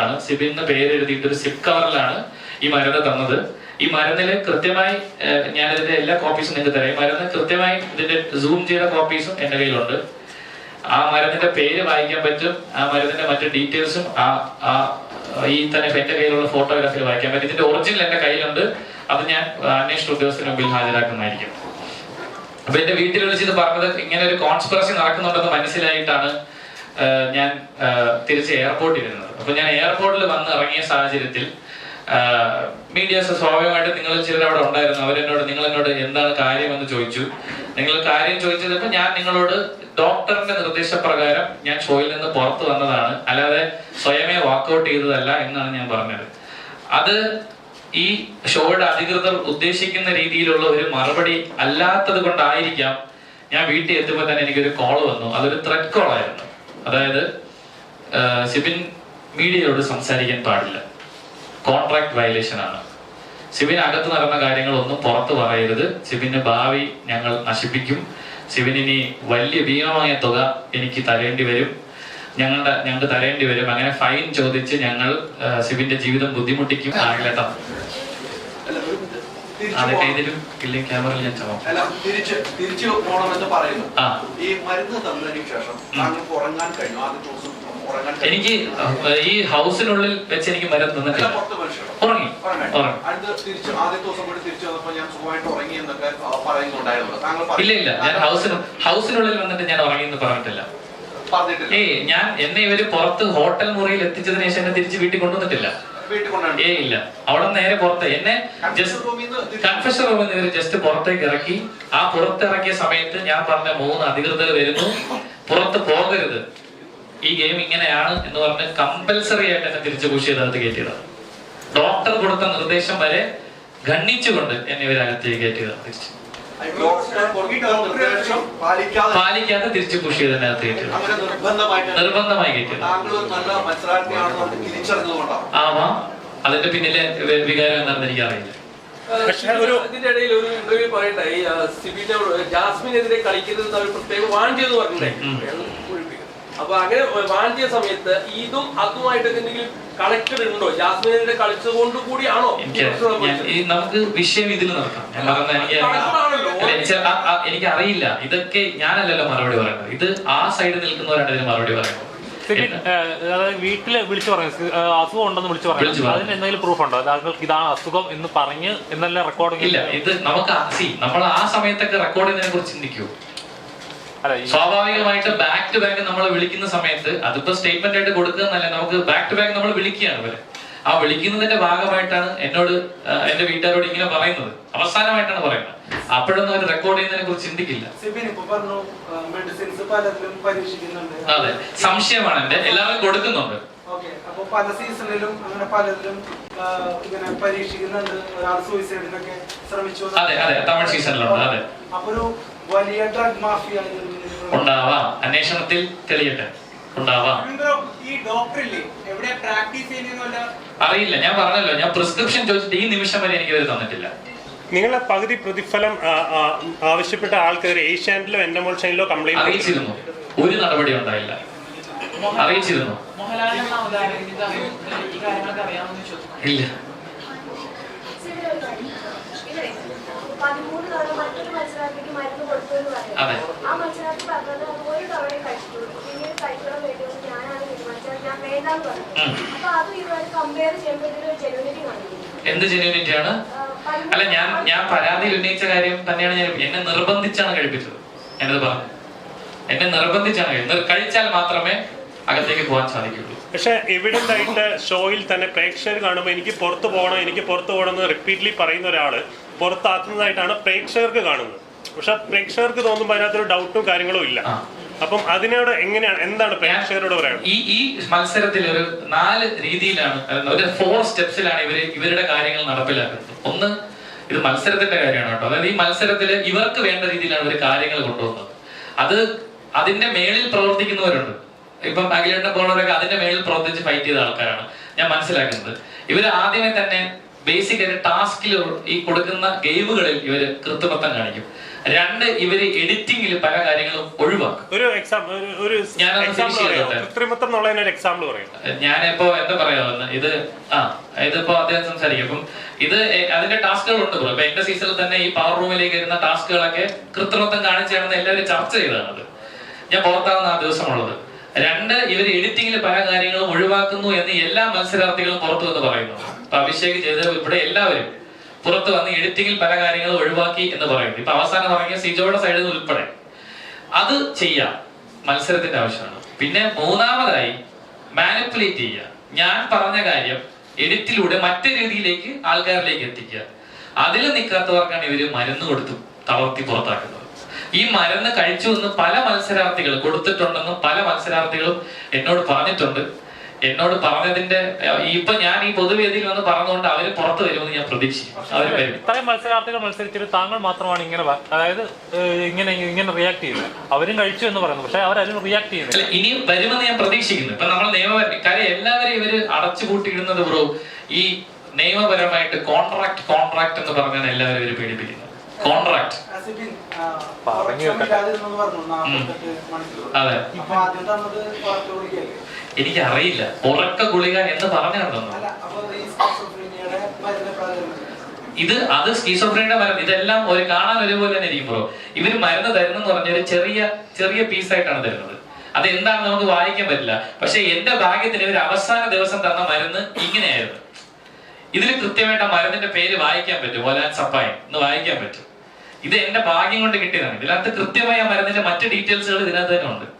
ആണ്. സിബി എന്ന് പേര് എഴുതിയിട്ട് ഒരു സിബ് കവറിലാണ് ഈ മരുന്ന് തന്നത്. ഈ മരുന്നിൽ കൃത്യമായി ഞാൻ ഇതിന്റെ എല്ലാ കോപ്പീസും നിങ്ങൾക്ക് തരാം. മരുന്ന് കൃത്യമായി ഇതിന്റെ സൂം ചെയ്ത കോപ്പീസും എന്റെ കയ്യിലുണ്ട്. ആ മരുന്നിന്റെ പേര് വായിക്കാൻ പറ്റും. ആ മരുന്നിന്റെ മറ്റു ഡീറ്റെയിൽസും ആ ആ ഈ തന്നെ എന്റെ കയ്യിലുള്ള ഫോട്ടോഗ്രാഫിയിൽ വായിക്കാൻ പറ്റും. ഇതിന്റെ ഒറിജിനൽ എന്റെ കയ്യിലുണ്ട്. അത് ഞാൻ അന്വേഷണ ഉദ്യോഗസ്ഥന് മുമ്പിൽ ഹാജരാക്കുന്നതായിരിക്കും. അപ്പൊ എന്റെ വീട്ടിൽ വിളിച്ച് ഇത് പറഞ്ഞത് ഇങ്ങനെ ഒരു കോൺസ്പിറസി നടക്കുന്നുണ്ടെന്ന് മനസ്സിലായിട്ടാണ് ഞാൻ തിരിച്ച് എയർപോർട്ടിൽ ഇരുന്നത്. അപ്പൊ ഞാൻ എയർപോർട്ടിൽ വന്ന് ഇറങ്ങിയ സാഹചര്യത്തിൽ മീഡിയാസ് സ്വാഭാവികമായിട്ട് നിങ്ങൾ ചിലർ അവിടെ ഉണ്ടായിരുന്നു. അവരെന്നോട് നിങ്ങൾ എന്നോട് എന്താണ് കാര്യം എന്ന് ചോദിച്ചു. നിങ്ങൾ കാര്യം ചോദിച്ചപ്പോൾ ഞാൻ നിങ്ങളോട് ഡോക്ടറിന്റെ നിർദ്ദേശപ്രകാരം ഞാൻ ഷോയിൽ നിന്ന് പുറത്തു വന്നതാണ്. അല്ലാതെ സ്വയമേ വാക്കൗട്ട് ചെയ്തതല്ല എന്നാണ് ഞാൻ പറഞ്ഞത്. അത് ഈ ഷോയുടെ അധികൃതർ ഉദ്ദേശിക്കുന്ന രീതിയിലുള്ള ഒരു മറുപടി അല്ലാത്തത് കൊണ്ടായിരിക്കാം ഞാൻ വീട്ടിൽ എത്തുമ്പോൾ തന്നെ എനിക്കൊരു കോൾ വന്നു. അതൊരു ത്രെഡ് കോൾ ആയിരുന്നു. അതായത് സിബിൻ മീഡിയയോട് സംസാരിക്കാൻ പാടില്ല. കോൺട്രാക്ട് വയലേഷൻ ആണ്. സിബിൻ അകത്ത് നടന്ന കാര്യങ്ങളൊന്നും പുറത്ത് പറയരുത്. സിബിന്റെ ഭാവി ഞങ്ങൾ നശിപ്പിക്കും. സിബിനിനി വലിയ ഭീമമായ തുക എനിക്ക് തരേണ്ടി വരും. ഞങ്ങളുടെ ഞങ്ങൾക്ക് തരേണ്ടി വരും. അങ്ങനെ ഫൈൻ ചോദിച്ച് ഞങ്ങൾ സിബിന്റെ ജീവിതം ബുദ്ധിമുട്ടിക്കും. ആകില്ലട്ടോ തിരിച്ചു പോകണമെന്ന് പറയുന്നു. ഈ മരുന്ന് തന്നതിന് ശേഷം താങ്കൾക്ക് ഉറങ്ങാൻ കഴിഞ്ഞു? ദിവസം. എനിക്ക് ഈ ഹൗസിനുള്ളിൽ വെച്ച് എനിക്ക് മരം തന്നിട്ടില്ല. ഉറങ്ങി. ഇല്ല ഇല്ല. ഞാൻ ഹൗസിന് ഹൗസിനുള്ളിൽ വന്നിട്ട് ഞാൻ ഉറങ്ങി എന്ന് പറഞ്ഞിട്ടില്ല. ഏയ് ഞാൻ എന്നെ ഇവർ പുറത്ത് ഹോട്ടൽ മുറിയിൽ എത്തിച്ചതിന് ശേഷം എന്നെ തിരിച്ച് വീട്ടിൽ കൊണ്ടുവന്നിട്ടില്ല. ഏ ഇല്ല. അവിടെ നേരെ പുറത്ത്. എന്നെ കൺഫെഷൻ റൂമിൽ നിന്ന് ജസ്റ്റ് പുറത്തേക്ക് ഇറക്കി. ആ പുറത്തിറക്കിയ സമയത്ത് ഞാൻ പറഞ്ഞ മൂന്ന് അധികൃതർ വരുന്നു. പുറത്ത് പോകരുത്. ഈ ഗെയിം ഇങ്ങനെയാണ് എന്ന് പറഞ്ഞ് കമ്പൽസറി ആയിട്ട് എന്നെ തിരിച്ചു പുഷ് അതിനകത്ത് കയറ്റിയതാണ്. ഡോക്ടർ കൊടുത്ത നിർദ്ദേശം വരെ ഖണ്ഡിച്ചുകൊണ്ട് എന്നെ ഇവരകത്തേക്ക് കയറ്റിയതാണ്. തിരിച്ച് പാലിക്കാതെ തിരിച്ചു പുഷ് ചെയ്ത് എന്നെ അങ്ങനെ നിർബന്ധമായിട്ട് നിർബന്ധമായി തിരിച്ചറിഞ്ഞതുകൊണ്ടാണ്? ആവാം. അതിന്റെ പിന്നിലെ വികാരം എന്താണെന്ന് എനിക്കറിയില്ല. പക്ഷേ ഒരു- ഇതിന്റെ ഇടയിൽ ഒരു ഇന്റർവ്യൂ പറയണ്ടേ? ഈ ആ, സിബിന്റെ ജാസ്മിനെതിരെ കളിക്കുന്നത് അവർ പ്രത്യേകം വാൺ ചെയ്ത്. വെള്ളം കുഴിപ്പിക്കുക. അപ്പൊ അങ്ങനെ വാൺ ചെയ്ത സമയത്ത് ഇതും അതുമായിട്ടൊക്കെ എന്തെങ്കിലും കണക്റ്റഡ് ഉണ്ടോ? ജാസ്മിനെതിരെ കളിച്ചത് കൊണ്ട് കൂടിയാണോ നമുക്ക് വിഷയം ഇതിൽ നടക്കാം. ഞാൻ പറഞ്ഞ എനിക്ക് അറിയില്ല ഇതൊക്കെ ഞാനല്ലല്ലോ മറുപടി പറയുന്നത്. ഇത് ആ സൈഡിൽ നിൽക്കുന്നവരാണ് ഇതിന് മറുപടി പറയുന്നത്. അതായത് വീട്ടിൽ വിളിച്ചു പറഞ്ഞു അസുഖം ഉണ്ടെന്ന് വിളിച്ചു പറഞ്ഞു. അതിന് എന്തെങ്കിലും പ്രൂഫ് ഉണ്ടോ? താങ്കൾക്ക് ഇതാണ് അസുഖം എന്ന് പറഞ്ഞ് എന്നല്ല റെക്കോർഡിംഗ് ഇല്ല ഇത് നമുക്ക് സി നമ്മൾ ആ സമയത്തൊക്കെ റെക്കോർഡ് ചെയ്യുന്നതിനെ കുറിച്ച് ചിന്തിക്കൂ. സ്വാഭാവികമായിട്ട് ബാക്ക് ടു ബാക്ക് നമ്മൾ വിളിക്കുന്ന സമയത്ത് അതിപ്പോ സ്റ്റേറ്റ്മെന്റ് ആയിട്ട് കൊടുക്കുക എന്നല്ല നമുക്ക് ബാക്ക് ടു ബാക്ക് നമ്മൾ വിളിക്കുകയാണ് ഇവരെ. ആ വിളിക്കുന്നതിന്റെ ഭാഗമായിട്ടാണ് എന്നോട് എന്റെ വീട്ടുകാരോട് ഇങ്ങനെ പറയുന്നത്. അവസാനമായിട്ടാണ് പറയുന്നത്. അപ്പോഴൊന്നും അവർ റെക്കോർഡ് ചെയ്യുന്നതിനെ കുറിച്ച് ചിന്തിക്കില്ല. അതെ സംശയമാണ് എന്റെ. എല്ലാവരും കൊടുക്കുന്നുണ്ട്. ഓക്കെ അപ്പൊ പല സീസണിലും അങ്ങനെ പലതിലും ഇങ്ങനെ പരീക്ഷിക്കുന്നുണ്ട്. ഒരാൾ സൂയിസൈഡിനൊക്കെ ശ്രമിച്ചു എന്ന് അതെ അതെ. തമിഴ് സീസണിലുണ്ട്. അതെ. അപ്പൊ ഒരു വലിയ ഡ്രഗ് മാഫിയ ഉണ്ടാവാം. അന്വേഷണത്തിൽ തെളിയട്ടെ. ഉണ്ടാവാം. ഈ ഡോക്ടർ ഇല്ലേ എവിടെ പ്രാക്ടീസ് ചെയ്യുന്ന അറിയില്ല ഞാൻ പറഞ്ഞല്ലോ ഞാൻ പ്രിസ്ക്രിപ്ഷൻ ചോദിച്ചിട്ട് ഈ നിമിഷം വരെ എനിക്ക് തന്നിട്ടില്ല. നിങ്ങളെ പകുതി പ്രതിഫലം ആവശ്യപ്പെട്ട ആൾക്കെതിരെ ഏഷ്യാനിലോ എൻഡമോൾ ഷൈനിലോ കംപ്ലൈന്റ് അറിയിച്ചിരുന്നു. ഒരു നടപടി ഉണ്ടായില്ല. അറിയിച്ചിരുന്നു. ഇല്ല. പതിമൂന്ന് തവണ മറ്റൊരു മത്സരാർത്ഥിക്ക് മരുന്ന് കൊടുത്തു എന്ന് പറയുന്നത് ആ മത്സരാർത്ഥി പറഞ്ഞത് ഒരു തവണ കഴിച്ചിട്ടുള്ളൂ. പിന്നീട് കഴിക്കണം വേണ്ടിയൊന്നും ഞാനാണ് തീരുമാനിച്ചത്. ഞാൻ വേണ്ടാന്ന് പറഞ്ഞു. ഉം. അപ്പൊ അത് ഇതുമായിട്ട് കമ്പയർ ചെയ്യുമ്പോൾ ഇതിലൊരു ജെനുവിനിറ്റി കാണിക്കുന്നു. എന്ത് ജെന്യൂനിറ്റി ആണ്? അല്ല ഞാൻ ഞാൻ പരാതി ഉന്നയിച്ച കാര്യം തന്നെയാണ് ഞാൻ എന്നെ നിർബന്ധിച്ചാണ് കഴിപ്പിച്ചത്. ഞാനത് പറഞ്ഞു. എന്നെ നിർബന്ധിച്ചാണ് കഴി- കഴിച്ചാൽ മാത്രമേ അകത്തേക്ക് പോകാൻ സാധിക്കുള്ളൂ പക്ഷെ എവിഡന്റ് ആയിട്ട് ഷോയിൽ തന്നെ പ്രേക്ഷകർ കാണുമ്പോൾ എനിക്ക് പുറത്തു പോകണം എനിക്ക് പുറത്തു പോകണം എന്ന് റിപ്പീറ്റ്ലി പറയുന്ന ഒരാൾ പുറത്താക്കുന്നതായിട്ടാണ് പ്രേക്ഷകർക്ക് കാണുന്നത്. പക്ഷെ പ്രേക്ഷകർക്ക് തോന്നുമ്പോൾ അതിനകത്തൊരു ഡൗട്ടും കാര്യങ്ങളും ഇല്ല. അപ്പം അതിനോട് എങ്ങനെയാണ് എന്താണ് പ്രേക്ഷകരോട് പറയുന്നത് ഈ ഈ മത്സരത്തിൽ ഒരു നാല് രീതിയിലാണ് ഒരു ഫോർ സ്റ്റെപ്സിലാണ് ഇവർ ഇവരുടെ കാര്യങ്ങൾ നടപ്പിലാക്കുന്നത്. ഒന്ന് ഇത് മത്സരത്തിന്റെ കാര്യമാണ് കേട്ടോ. അതായത് ഈ മത്സരത്തിൽ ഇവർക്ക് വേണ്ട രീതിയിലാണ് ഇവർ കാര്യങ്ങൾ കൊണ്ടുവന്നത് അത് അതിന്റെ മേളിൽ പ്രവർത്തിക്കുന്നവരുണ്ട്. ഇപ്പം അഖിലേട്ടനെ പോലുള്ളവരൊക്കെ അതിന്റെ മേളിൽ പ്രവർത്തിച്ച് ഫൈറ്റ് ചെയ്ത ആൾക്കാരാണ്. ഞാൻ മനസ്സിലാക്കുന്നത്. ഇവർ ആദ്യമേ തന്നെ ബേസിക് ആയിട്ട് ടാസ്കിൽ ഈ കൊടുക്കുന്ന ഗെയിമുകളിൽ ഇവർ കൃത്രിമത്വം കാണിക്കും. രണ്ട് ഇവർ എഡിറ്റിംഗിൽ പല കാര്യങ്ങളും ഒഴിവാക്കും. ഒരു എക്സാമ്പിൾ ഒരു ഞാനൊന്ന് പറയാം ചെയ്തോട്ടെ. കൃത്രിമത്വം എന്നുള്ളതിന് ഒരു എക്സാമ്പിൾ പറയാം. ഞാനിപ്പോ എന്താ പറയാ ഇത് ആ ഇതിപ്പോ അദ്ദേഹം സംസാരിക്കും. അപ്പം ഇത് അതിന്റെ ടാസ്കുകളുണ്ട് ഉണ്ട് ഇപ്പൊ എന്റെ സീസണിൽ തന്നെ ഈ പവർ റൂമിലേക്ക് വരുന്ന ടാസ്കുകളൊക്കെ കൃത്രിമത്വം കാണിച്ചാണെന്ന് എല്ലാവരും ചർച്ച ചെയ്തതാണ് ഞാൻ പുറത്താകുന്ന ആ ദിവസമുള്ളത്. രണ്ട് ഇവർ എഡിറ്റിംഗിൽ പല കാര്യങ്ങളും ഒഴിവാക്കുന്നു എന്ന് എല്ലാ മത്സരാർത്ഥികളും പുറത്തു വന്ന് പറയുന്നു. ഇപ്പൊ അഭിഷേക് ചെയ്ത ഇവിടെ എല്ലാവരും പുറത്ത് വന്ന് എഡിറ്റിംഗിൽ പല കാര്യങ്ങളും ഒഴിവാക്കി എന്ന് പറയുന്നു. ഇപ്പൊ അവസാനം പറഞ്ഞ സിജോയുടെ സൈഡിൽ നിന്ന് ഉൾപ്പെടെ. അത് ചെയ്യാം. മത്സരത്തിന്റെ ആവശ്യമാണ്. പിന്നെ മൂന്നാമതായി മാനിപ്പുലേറ്റ് ചെയ്യുക. ഞാൻ പറഞ്ഞ കാര്യം എഡിറ്റിലൂടെ മറ്റു രീതിയിലേക്ക് ആൾക്കാരിലേക്ക് എത്തിക്കുക. അതിൽ നിൽക്കാത്തവർക്കാണ് ഇവർ മരുന്ന് കൊടുത്തു തളർത്തി പുറത്താക്കുന്നത്. ഈ മരുന്ന് കഴിച്ചു എന്ന് പല മത്സരാർത്ഥികൾ കൊടുത്തിട്ടുണ്ടെന്നും പല മത്സരാർത്ഥികളും എന്നോട് പറഞ്ഞിട്ടുണ്ട്. എന്നോട് പറഞ്ഞതിന്റെ ഇപ്പൊ ഞാൻ ഈ പൊതുവേദിയിൽ വന്ന് പറഞ്ഞുകൊണ്ട് അവർ പുറത്തു വരുമെന്ന് ഞാൻ പ്രതീക്ഷിക്കും അവർ വരും. ഇത്രയും മത്സരാർത്ഥികൾ മത്സരിച്ചിട്ട് താങ്കൾ മാത്രമാണ് ഇങ്ങനെ അതായത് ഇങ്ങനെ ഇങ്ങനെ റിയാക്ട് ചെയ്യുന്നത്. അവരും കഴിച്ചു എന്ന് പറയുന്നു. പക്ഷെ അവരും റിയാക്ട് ചെയ്യുന്നില്ല. ഇനി വരുമെന്ന് ഞാൻ പ്രതീക്ഷിക്കുന്നു. ഇപ്പൊ നമ്മൾ നിയമപരം കാര്യം എല്ലാവരും ഇവർ അടച്ചുപൂട്ടിയിടുന്നത് ബ്രോ ഈ നിയമപരമായിട്ട് കോൺട്രാക്ട് കോൺട്രാക്ട് എന്ന് പറഞ്ഞാണ് എല്ലാവരും ഇവർ പേടിപ്പിക്കുന്നത് കോൺട്രാക്ട്. അതെ? എനിക്ക് അറിയില്ല ഉറക്ക ഗുളിക എന്ന് പറഞ്ഞു ഇത് അത് സ്കീസോഫ്രീനിയുടെ മരുന്ന് ഇതെല്ലാം ഒരു കാണാൻ ഒരുപോലെ തന്നെ ഇരിക്കും ബ്രോ. ഇവർ മരുന്ന് തരുന്നെന്ന് പറഞ്ഞ ഒരു ചെറിയ ചെറിയ പീസായിട്ടാണ് തരുന്നത്. അത് എന്താണ് നമുക്ക് വായിക്കാൻ പറ്റില്ല. പക്ഷെ എന്റെ ഭാഗ്യത്തിന് ഇവർ അവസാന ദിവസം തന്ന മരുന്ന് ഇങ്ങനെയായിരുന്നു. ഇതിൽ കൃത്യമായിട്ട് ആ മരുന്നിന്റെ പേര് വായിക്കാൻ പറ്റും. ഒലാൻ സപ്പായൻ എന്ന് വായിക്കാൻ പറ്റും. ഇത് എന്റെ ഭാഗ്യം കൊണ്ട് കിട്ടിയതാണ്. ഇതിനകത്ത് കൃത്യമായ ആ മരുന്നിന്റെ മറ്റ് ഡീറ്റെയിൽസുകൾ ഇതിനകത്ത് തന്നെ ഉണ്ട്.